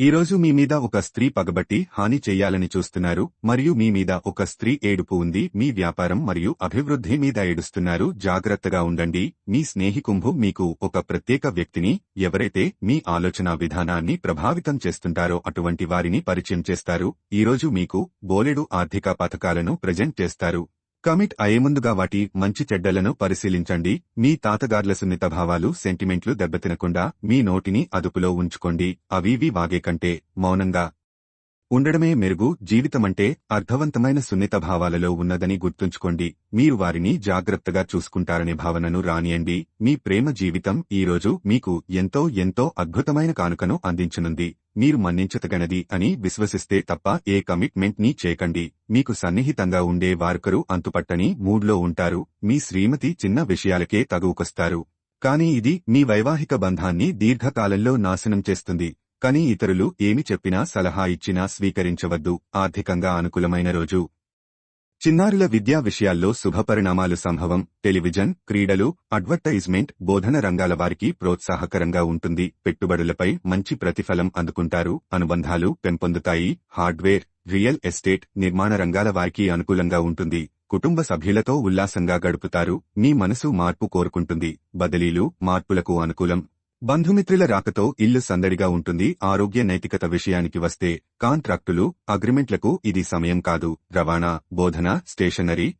ఈరోజు మీ మీద ఒక స్త్రీ పగబట్టి హాని చేయాలని చూస్తున్నారు మరియు మీ మీద ఒక స్త్రీ ఏడుపు ఉంది మీ వ్యాపారం మరియు అభివృద్ధి మీద ఏడుస్తున్నారు జాగ్రత్తగా ఉండండి మీ స్నేహికుంభు మీకు ఒక ప్రత్యేక వ్యక్తిని ఎవరైతే మీ ఆలోచన విధానాన్ని ప్రభావితం చేస్తుంటారో అటువంటి వారిని పరిచయం చేస్తారు ఈరోజు మీకు బోలెడు ఆర్థిక పథకాలను ప్రజెంట్ చేస్తారు. కమిట్ అయ్యే ముందుగా వాటి మంచి చెడ్డలను పరిశీలించండి. మీ తాతగార్ల సున్నిత భావాలు సెంటిమెంట్లు దెబ్బతినకుండా మీ నోటిని అదుపులో ఉంచుకోండి. అవివి వాగే కంటే మౌనంగా ఉండడమే మెరుగు జీవితమంటే అర్థవంతమైన సున్నిత భావాలలో ఉన్నదని గుర్తుంచుకోండి. మీరు వారిని జాగ్రత్తగా చూసుకుంటారనే భావనను రానియండి. మీ ప్రేమ జీవితం ఈరోజు మీకు ఎంతో ఎంతో అద్భుతమైన కానుకను అందించనుంది. మీరు మన్నించతగనది అని విశ్వసిస్తే తప్ప ఏ కమిట్మెంట్ని చేయకండి. మీకు సన్నిహితంగా ఉండే వారొకరు అంతుపట్టని మూడ్లో ఉంటారు. మీ శ్రీమతి చిన్న విషయాలకే తగువుకొస్తారు. కానీ ఇది మీ వైవాహిక బంధాన్ని దీర్ఘకాలంలో నాశనం చేస్తుంది. కానీ ఇతరులు ఏమి చెప్పినా సలహా ఇచ్చినా స్వీకరించవద్దు. ఆర్థికంగా అనుకూలమైన రోజు. చిన్నారుల విద్యా విషయాల్లో శుభపరిణామాలు సంభవం. టెలివిజన్ క్రీడలు అడ్వర్టైజ్మెంట్ బోధన రంగాల వారికి ప్రోత్సాహకరంగా ఉంటుంది. పెట్టుబడులపై మంచి ప్రతిఫలం అందుకుంటారు. అనుబంధాలు పెంపొందుతాయి. హార్డ్వేర్ రియల్ ఎస్టేట్ నిర్మాణ రంగాల వారికి అనుకూలంగా ఉంటుంది. కుటుంబ సభ్యులతో ఉల్లాసంగా గడుపుతారు. మీ మనసు మార్పు కోరుకుంటుంది. బదిలీలు మార్పులకు అనుకూలం. బంధుమిత్రుల రాకతో ఇల్లు సందడిగా ఉంటుంది. ఆరోగ్య నైతికత విషయానికి వస్తే కాంట్రాక్టులు అగ్రిమెంట్లకు ఇది సమయం కాదు. రవాణా బోధన స్టేషనరీ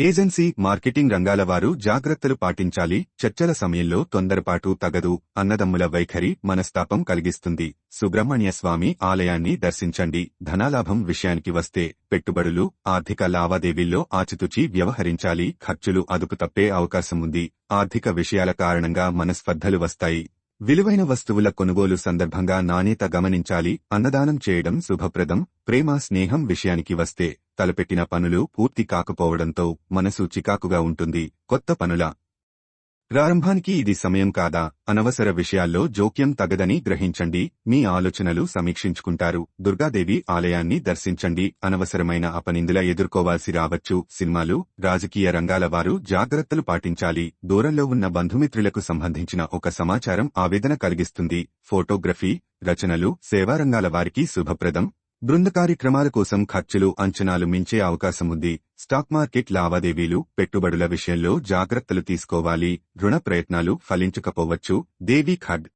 ఏజెన్సీ మార్కెటింగ్ రంగాల వారు జాగ్రత్తలు పాటించాలి. చర్చల సమయంలో తొందరపాటు తగదు. అన్నదమ్ముల వైఖరి మనస్తాపం కలిగిస్తుంది. సుబ్రహ్మణ్య స్వామి ఆలయాన్ని దర్శించండి. ధనాలాభం విషయానికి వస్తే పెట్టుబడులు ఆర్థిక లావాదేవీల్లో ఆచితూచి వ్యవహరించాలి. ఖర్చులు అదుపు తప్పే అవకాశం ఉంది ఆర్థిక విషయాల కారణంగా మనస్పర్ధలు వస్తాయి. విలువైన వస్తువుల కొనుగోలు సందర్భంగా నాణ్యత గమనించాలి అన్నదానం చేయడం శుభప్రదం. ప్రేమ స్నేహం విషయానికి వస్తే తలపెట్టిన పనులు పూర్తి కాకపోవడంతో మనసు చికాకుగా ఉంటుంది. కొత్త పనుల ప్రారంభానికి ఇది సమయం కాదా? అనవసర విషయాల్లో జోక్యం తగదని గ్రహించండి మీ ఆలోచనలు సమీక్షించుకుంటారు. దుర్గాదేవి ఆలయాన్ని దర్శించండి. అనవసరమైన అపనిందుల ఎదుర్కోవాల్సి రావచ్చు. సినిమాలు రాజకీయ రంగాల వారు జాగ్రత్తలు పాటించాలి. దూరంలో ఉన్న బంధుమిత్రులకు సంబంధించిన ఒక సమాచారం ఆవేదన కలిగిస్తుంది. ఫోటోగ్రఫీ రచనలు సేవారంగాల వారికి శుభప్రదం. బృంద కార్యక్రమాల కోసం ఖర్చులు అంచనాలు మించే అవకాశం ఉంది స్టాక్ మార్కెట్ లావాదేవీలు పెట్టుబడుల విషయంలో జాగ్రత్తలు తీసుకోవాలి. రుణ ప్రయత్నాలు ఫలించకపోవచ్చు. దేవి ఖడ్.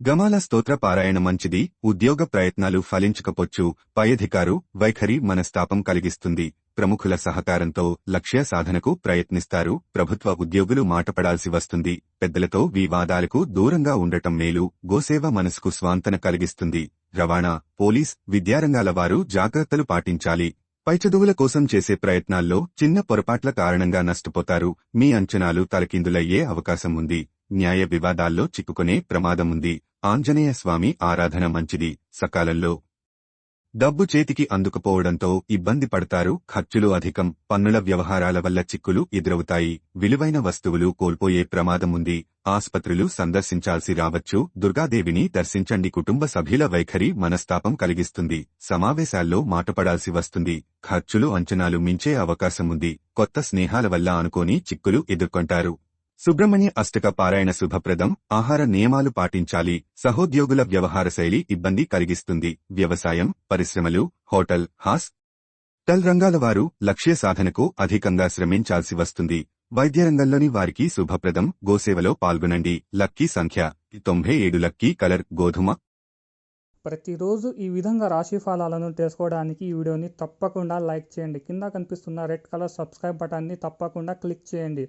గమాల స్తోత్ర పారాయణ మంచిది. ఉద్యోగ ప్రయత్నాలు ఫలించకపోవచ్చు. పై అధికారు వైఖరి మనస్తాపం కలిగిస్తుంది. ప్రముఖుల సహకారంతో లక్ష్య సాధనకు ప్రయత్నిస్తారు. ప్రభుత్వ ఉద్యోగులు మాటపడాల్సి వస్తుంది. పెద్దలతో వివాదాలకు దూరంగా ఉండటం మేలు. గోసేవ మనసుకు స్వాంతన కలిగిస్తుంది. రవాణా పోలీస్ విద్యారంగాల వారు జాగ్రత్తలు పాటించాలి. పైచదువుల కోసం చేసే ప్రయత్నాల్లో చిన్న పొరపాట్ల కారణంగా నష్టపోతారు. మీ అంచనాలు తలకిందులయ్యే అవకాశం ఉంది. న్యాయ వివాదాల్లో చిక్కుకునే ప్రమాదముంది ఆంజనేయ స్వామి ఆరాధన మంచిది. సకాలంలో డబ్బు చేతికి అందుకుపోవడంతో ఇబ్బంది పడతారు ఖర్చులు అధికం పన్నుల వ్యవహారాల వల్ల చిక్కులు ఎదురవుతాయి. విలువైన వస్తువులు కోల్పోయే ప్రమాదముంది. ఆస్పత్రులు సందర్శించాల్సి రావచ్చు. దుర్గాదేవిని దర్శించండి. కుటుంబ సభ్యుల వైఖరి మనస్తాపం కలిగిస్తుంది. సమావేశాల్లో మాటపడాల్సి వస్తుంది. ఖర్చులు అంచనాలు మించే అవకాశముంది. కొత్త స్నేహాల వల్ల అనుకోని చిక్కులు ఎదుర్కొంటారు. సుబ్రహ్మణ్య అష్టక పారాయణ శుభప్రదం. ఆహార నియమాలు పాటించాలి. సహోద్యోగుల వ్యవహార శైలి ఇబ్బంది కలిగిస్తుంది. వ్యవసాయం పరిశ్రమలు హోటల్ హాస్. టల్ రంగాల వారు లక్ష్య సాధనకు అధికంగా శ్రమించాల్సి వస్తుంది. వైద్య రంగంలోని వారికి శుభప్రదం. గోసేవలో పాల్గొనండి. లక్కీ సంఖ్య తొంభై ఏడు. లక్కీ కలర్ గోధుమ. ప్రతిరోజు ఈ విధంగా రాశి ఫలాలను తెలుసుకోవడానికి ఈ వీడియోని తప్పకుండా లైక్ చేయండి. కింద కనిపిస్తున్న రెడ్ కలర్ సబ్స్క్రైబ్ బటన్ని తప్పకుండా క్లిక్ చేయండి.